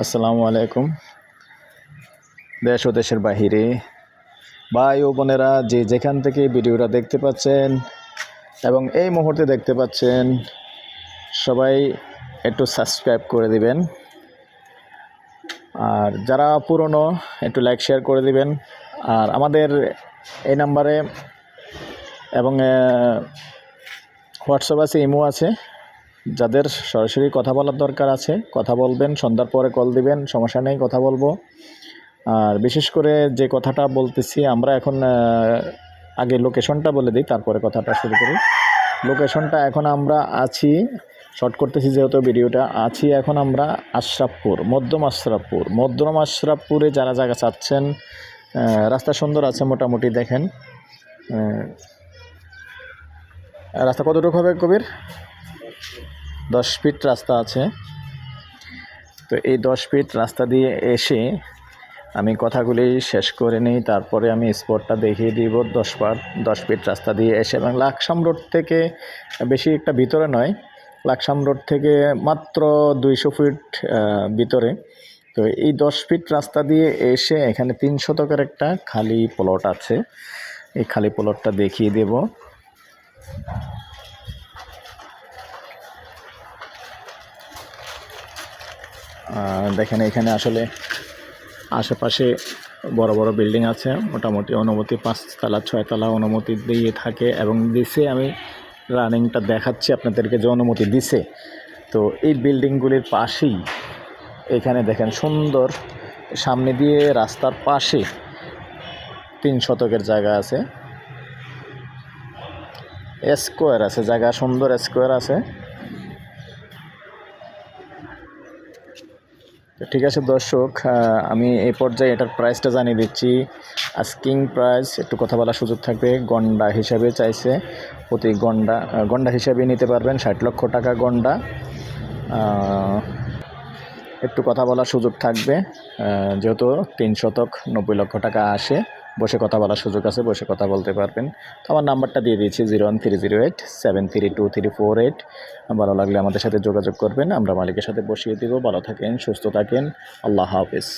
আসসালামু আলাইকুম। দেশ ও দেশের বাহিরে ভাই ও বোনেরা যে যেখান থেকে ভিডিওটা দেখতে পাচ্ছেন এবং এই মুহূর্তে দেখতে পাচ্ছেন, সবাই একটু সাবস্ক্রাইব করে দিবেন। আর যারা পুরনো, একটু লাইক শেয়ার করে দিবেন। আর আমাদের এই নাম্বারে এবং হোয়াটসঅ্যাপ আছে ইমো আছে। যাদের সরাসরি কথা বলার দরকার আছে, কথা বলবেন, সন্ধ্যার পরে কল দিবেন, সমস্যা নেই, কথা বলব। আর বিশেষ করে যে কথাটা বলতেছি, আমরা এখন আগে লোকেশনটা বলে দিই, তারপরে কথাটা শুরু করি। লোকেশনটা এখন আমরা আছি শর্ট করতেছি যেহেতু ভিডিওটা আছি এখন আমরা আশরাফপুর, মধ্যম আশরাফপুর। মধ্যম আশরাফপুরে যারা জায়গা চাচ্ছেন রাস্তা সুন্দর আছে মোটামুটি, দেখেন। রাস্তা কতটুকু হবে কবির? দশ ফিট রাস্তা আছে। তো এই দশ ফিট রাস্তা দিয়ে এসে আমি কথাগুলি শেষ করে নিই, তারপরে আমি স্পটটা দেখিয়ে দিব দশ পার দশ ফিট রাস্তা দিয়ে এসে। এবং লাকসাম রোড থেকে বেশি একটা ভিতরে নয়, লাকসাম রোড থেকে মাত্র দুইশো ফিট ভিতরে। তো এই দশ ফিট রাস্তা দিয়ে এসে এখানে তিন শতকের একটা খালি প্লট আছে। এই খালি প্লটটা দেখিয়ে দেবো। দেখেন এখানে আসলে আশেপাশে বড় বড় বিল্ডিং আছে, মোটামুটি অনুমতি পাঁচতলা, ছয়তলা অনুমতি দিয়ে থাকে এবং দিছে আমি রানিংটা দেখাচ্ছি আপনাদেরকে যে অনুমতি দিছে। তো এই বিল্ডিংগুলির পাশেই এখানে দেখেন সুন্দর সামনে দিয়ে রাস্তার পাশে তিন শতকের জায়গা আছে। স্কোয়ার আছে, জায়গা সুন্দর স্কোয়ার আছে। ঠিক আছে, দর্শক আমি এই পর্যায়ে এটার প্রাইসটা জানিয়ে দিচ্ছি। আস্কিং প্রাইস একটু কথা বলার সুযোগ থাকবে। গন্ডা হিসাবে চাইছে প্রতি গন্ডা গন্ডা হিসাবে নিতে পারবেন, ষাট লক্ষ টাকা গন্ডা। একটু কথা বলার সুযোগ থাকবে। যেহেতু তিন শতক নব্বই লক্ষ টাকা আসে। বসে কথা বলার সুযোগ আছে, বসে কথা বলতে পারবেন। তো আমার নাম্বারটা দিয়ে দিয়েছি, zero one three zero eight, seven three two three four eight. ভালো লাগলে আমাদের সাথে যোগাযোগ করবেন, আমরা মালিকের সাথে বসিয়ে দিব। ভালো থাকেন, সুস্থ থাকেন। আল্লাহ হাফিজ।